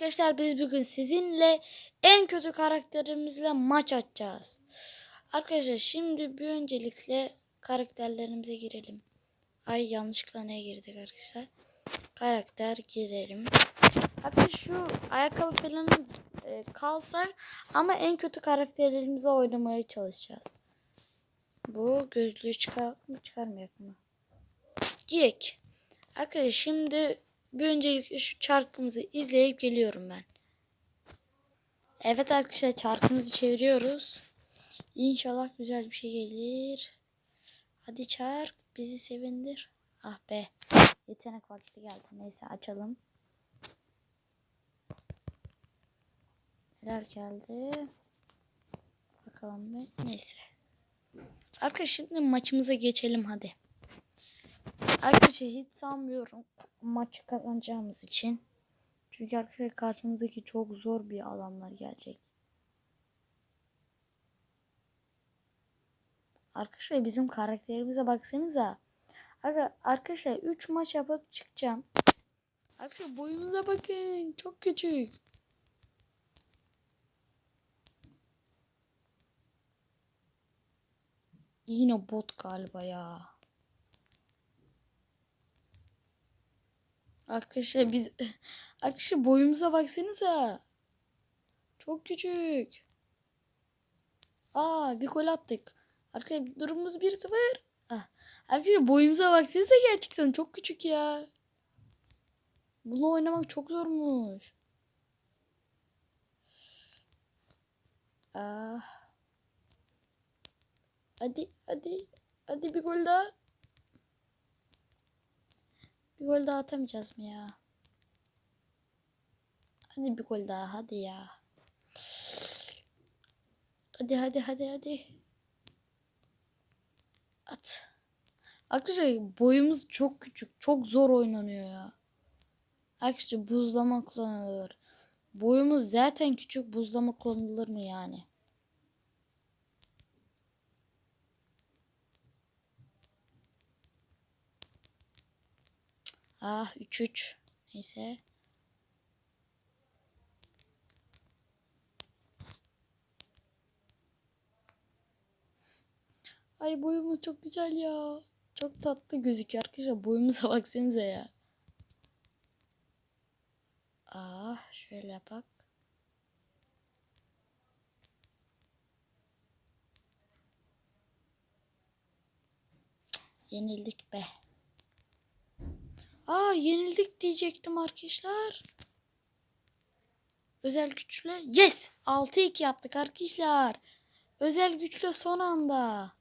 Arkadaşlar biz bugün sizinle en kötü karakterimizle maç atacağız. Arkadaşlar şimdi bir öncelikle karakterlerimize girelim. Ay yanlışlıkla neye girdik arkadaşlar? Karakter girelim. Arkadaşlar şu ayakkabı falan e, kalsa ama en kötü karakterlerimize oynamaya çalışacağız. Bu gözlüğü çıkar mı çıkarmayak mı? Giyek. Arkadaşlar şimdi bir öncelikle şu çarkımızı izleyip geliyorum ben. Evet arkadaşlar çarkımızı çeviriyoruz. İnşallah güzel bir şey gelir. Hadi çark bizi sevindir. Ah be. Yetenek vakti geldi. Neyse açalım. Neler geldi? Bakalım bir. Neyse. Arkadaşlar şimdi maçımıza geçelim hadi. Arkadaşlar hiç sanmıyorum maçı kazanacağımız için. Çünkü arkadaşlar karşımızdaki çok zor bir adamlar gelecek. Arkadaşlar bizim karakterimize baksanıza. Arkadaşlar 3 maç yapıp çıkacağım. Arkadaşlar boyumuza bakın. Çok küçük. Yine bot galiba ya. Arkadaşlar biz arkadaşlar boyumuza baksanıza. Çok küçük. Aa bir gol attık. Arkadaşlar durumumuz 1-0. Ah. Arkadaşlar boyumuza baksanıza gerçekten çok küçük ya. Bunu oynamak çok zormuş. Ah. Hadi hadi. Hadi bir gol daha. Bir gol daha atamayacağız mı ya? Hadi bir gol daha hadi ya. Hadi hadi hadi hadi. At. Arkadaşlar boyumuz çok küçük. Çok zor oynanıyor ya. Arkadaşlar buzlama kullanılır. Boyumuz zaten küçük. Buzlama kullanılır mı yani? Ah 3-3. Neyse. Ay boyumuz çok güzel ya. Çok tatlı gözüküyor arkadaşlar. Boyumuza baksanıza ya. Ah şöyle bak. Yenildik be. Aa yenildik diyecektim arkadaşlar. Özel güçle. Yes! 6-2 yaptık arkadaşlar. Özel güçle son anda.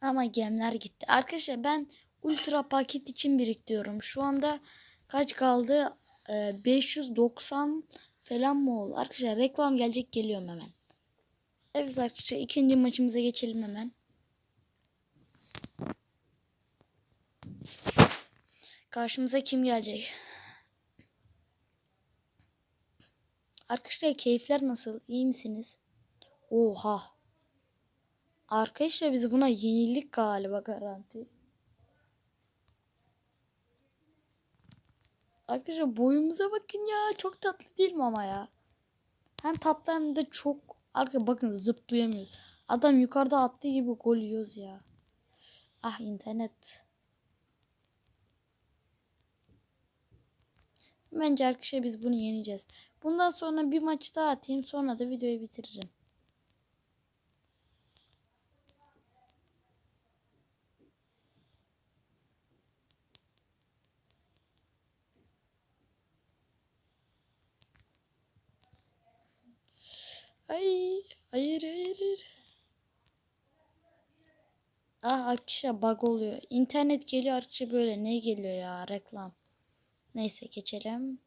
Ama gemler gitti. Arkadaşlar ben ultra paket için biriktiriyorum. Şu anda kaç kaldı? Ee, 590 falan mı oldu? Arkadaşlar reklam gelecek geliyorum hemen. Evet arkadaşlar ikinci maçımıza geçelim hemen. Karşımıza kim gelecek? Arkadaşlar keyifler nasıl? İyi misiniz? Oha. Arkadaşlar biz buna yenildik galiba garanti. Arkadaşlar boyumuza bakın ya. Çok tatlı değil mi ama ya? Hem tatlı hem de çok... Arkadaşlar bakın zıplayamıyor. Adam yukarıda attığı gibi gol yiyoruz ya. Ah internet. Bence arkadaşlar biz bunu yeneceğiz. Bundan sonra bir maç daha atayım sonra da videoyu bitiririm. Ay hayır hayır hayır. Ah arkadaşlar bug oluyor. İnternet geliyor arkadaşlar böyle ne geliyor ya reklam. Neyse geçelim.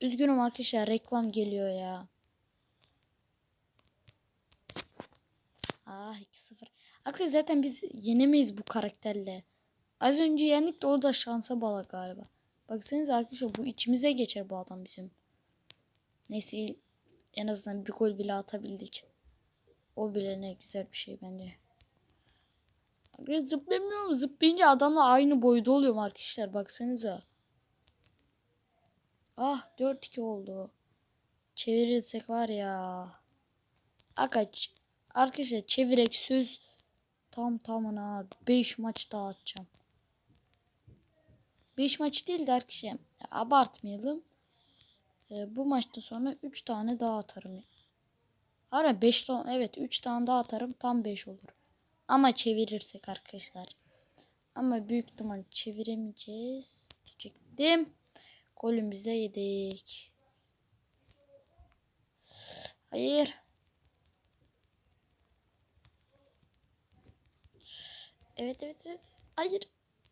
Üzgünüm arkadaşlar reklam geliyor ya. Ah 2-0. Arkadaşlar zaten biz yenemeyiz bu karakterle. Az önce yendik de o da şansa bağlı galiba. Baksanıza arkadaşlar bu içimize geçer bu adam bizim. Neyse en azından bir gol bile atabildik. O bile ne güzel bir şey bence. Arkadaşlar zıplamıyorum. Zıplayınca adamla aynı boyda oluyorum arkadaşlar. Baksanıza. Ah 4-2 oldu. Çevirirsek var ya. Akaç. Arkadaşlar çevirek söz tam tamına 5 maç daha atacağım. 5 maç değil de arkadaşlar ya abartmayalım. Ee, bu maçtan sonra 3 tane daha atarım. Ara 5 tane evet 3 tane daha atarım tam 5 olur. Ama çevirirsek arkadaşlar. Ama büyük ihtimal çeviremeyeceğiz. Diyecektim. Golümüzü yedik. Hayır. Evet evet evet. Hayır.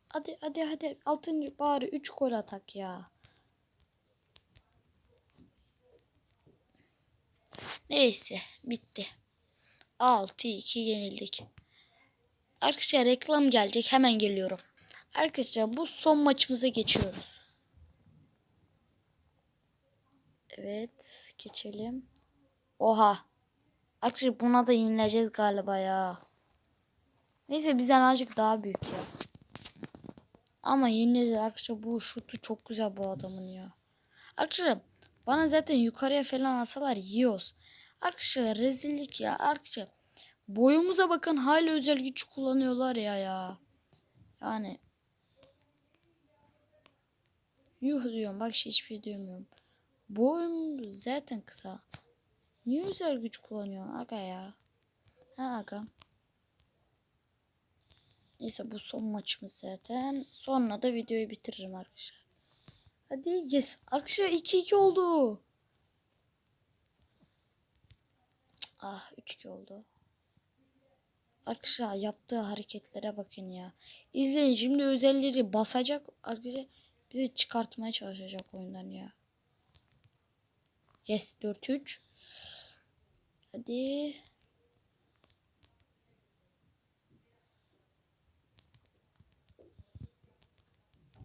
Hadi hadi hadi. Altıncı bari 3 gol atak ya. Neyse bitti. 6-2 yenildik. Arkadaşlar reklam gelecek. Hemen geliyorum. Arkadaşlar bu son maçımıza geçiyoruz. Evet geçelim. Oha. Arkadaşlar buna da yenileceğiz galiba ya. Neyse bizden azıcık daha büyük ya. Ama yenileceğiz arkadaşlar bu şutu çok güzel bu adamın ya. Arkadaşlar bana zaten yukarıya falan alsalar yiyoruz. Arkadaşlar rezillik ya. Arkadaşlar boyumuza bakın hala özel güç kullanıyorlar ya ya. Yani yuh diyorum bak hiçbir şey diyemiyorum. Boyum zaten kısa. Niye özel güç kullanıyorsun aga ya? Ha aga. Neyse bu son maçımız zaten. Sonra da videoyu bitiririm arkadaşlar. Hadi yes. Arkadaşlar 2-2 oldu. Ah 3-2 oldu. Arkadaşlar yaptığı hareketlere bakın ya. İzleyin şimdi özelleri basacak. Arkadaşlar bizi çıkartmaya çalışacak oyundan ya. Yes 4-3. Hadi.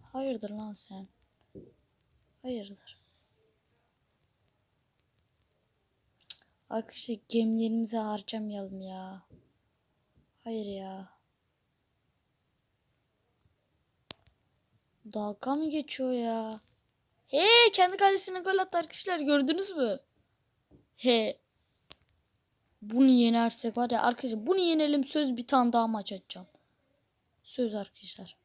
Hayırdır lan sen? Hayırdır? Arkadaşlar gemilerimizi harcamayalım ya. Hayır ya. Dalga mı geçiyor ya? He kendi kalesine gol attı arkadaşlar gördünüz mü? He. Bunu yenersek var ya arkadaşlar bunu yenelim söz bir tane daha maç açacağım. Söz arkadaşlar.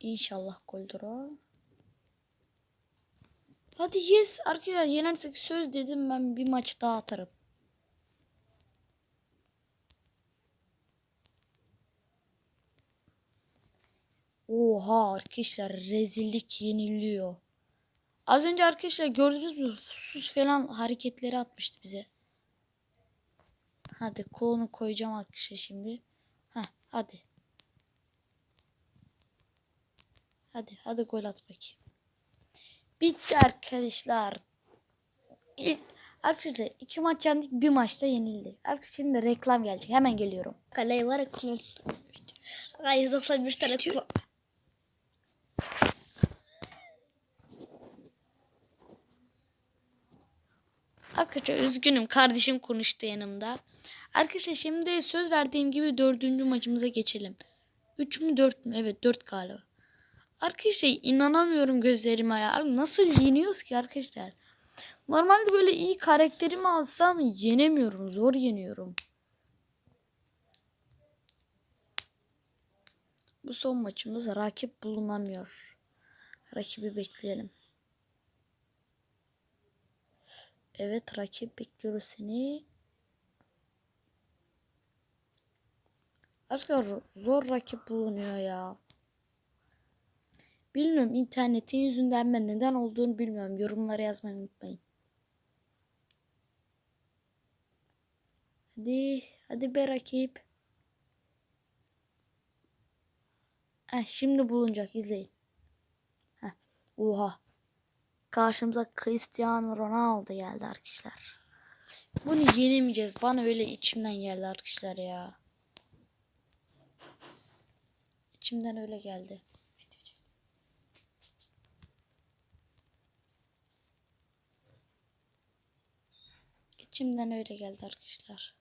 İnşallah goldür o. Hadi yes arkadaşlar yenersek söz dedim ben bir maç daha atarım. Oha arkadaşlar rezillik yeniliyor. Az önce arkadaşlar gördünüz mü sus falan hareketleri atmıştı bize. Hadi kolunu koyacağım arkadaşlar şimdi. Heh, hadi. Hadi hadi gol at bakayım. Bitti arkadaşlar. İlk, arkadaşlar iki maç yendik bir maçta yenildi. Arkadaşlar şimdi reklam gelecek. Hemen geliyorum. Kaleye var ya klon. Ay 191 tane klon. Arkadaşlar üzgünüm. Kardeşim konuştu yanımda. Arkadaşlar şimdi söz verdiğim gibi dördüncü maçımıza geçelim. Üç mü dört mü? Evet dört galiba. Arkadaşlar inanamıyorum gözlerime ya. Nasıl yeniyoruz ki arkadaşlar? Normalde böyle iyi karakterimi alsam yenemiyorum. Zor yeniyorum. Bu son maçımız rakip bulunamıyor. Rakibi bekleyelim. Evet rakip bekliyoruz seni. Arkadaşlar zor rakip bulunuyor ya. Bilmiyorum internetin yüzünden ben neden olduğunu bilmiyorum. Yorumlara yazmayı unutmayın. Hadi, hadi be rakip. Heh, şimdi bulunacak izleyin. Heh, oha. Karşımıza Cristiano Ronaldo geldi arkadaşlar. Bunu yenemeyeceğiz. Bana öyle içimden geldi arkadaşlar ya. İçimden öyle geldi. İçimden öyle geldi arkadaşlar.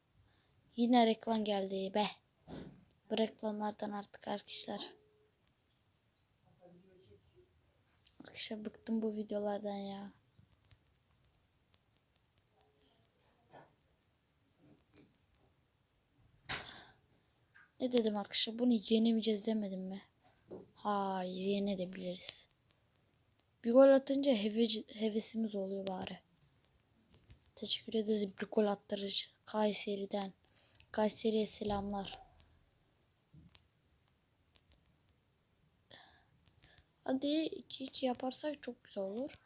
Yine reklam geldi be. Bu reklamlardan artık arkadaşlar. Arkadaşlar bıktım bu videolardan ya. Ne dedim arkadaşlar? Bunu yenemeyeceğiz demedim mi? Hayır yenebiliriz. Bir gol atınca heve- hevesimiz oluyor bari. Teşekkür ederiz bir gol attırıcı Kayseri'den. Kayseri'ye selamlar. Hadi 2-2 yaparsak çok güzel olur.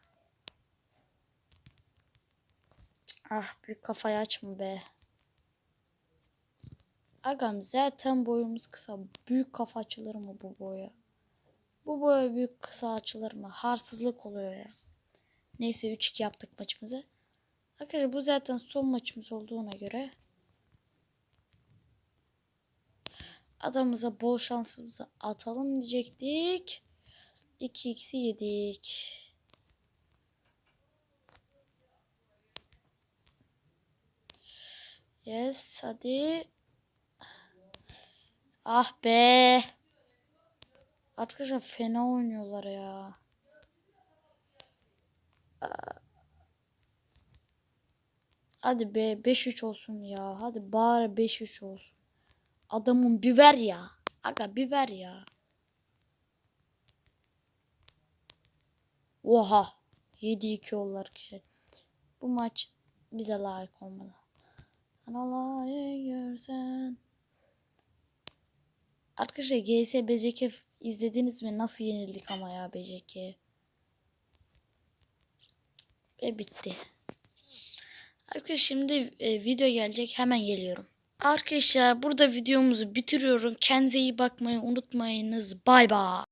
Ah büyük kafayı açma be. Agam zaten boyumuz kısa. Büyük kafa açılır mı bu boya? Bu boya büyük kısa açılır mı? Harsızlık oluyor ya. Neyse 3-2 yaptık maçımızı. Arkadaşlar bu zaten son maçımız olduğuna göre adamıza bol şansımızı atalım diyecektik. 2x'i yedik. Yes hadi. Ah be. Arkadaşlar fena oynuyorlar ya. Hadi be 5-3 olsun ya. Hadi bari 5-3 olsun. Adamın bir ver ya. Aga bir ver ya. Oha. 7-2 oldular kişi. Bu maç bize layık olmalı. Sana layık görsen. Arkadaşlar GS BCK izlediniz mi? Nasıl yenildik ama ya BCK. Ve bitti. Arkadaşlar şimdi e, video gelecek. Hemen geliyorum. Arkadaşlar burada videomuzu bitiriyorum. Kendinize iyi bakmayı unutmayınız. Bay bay.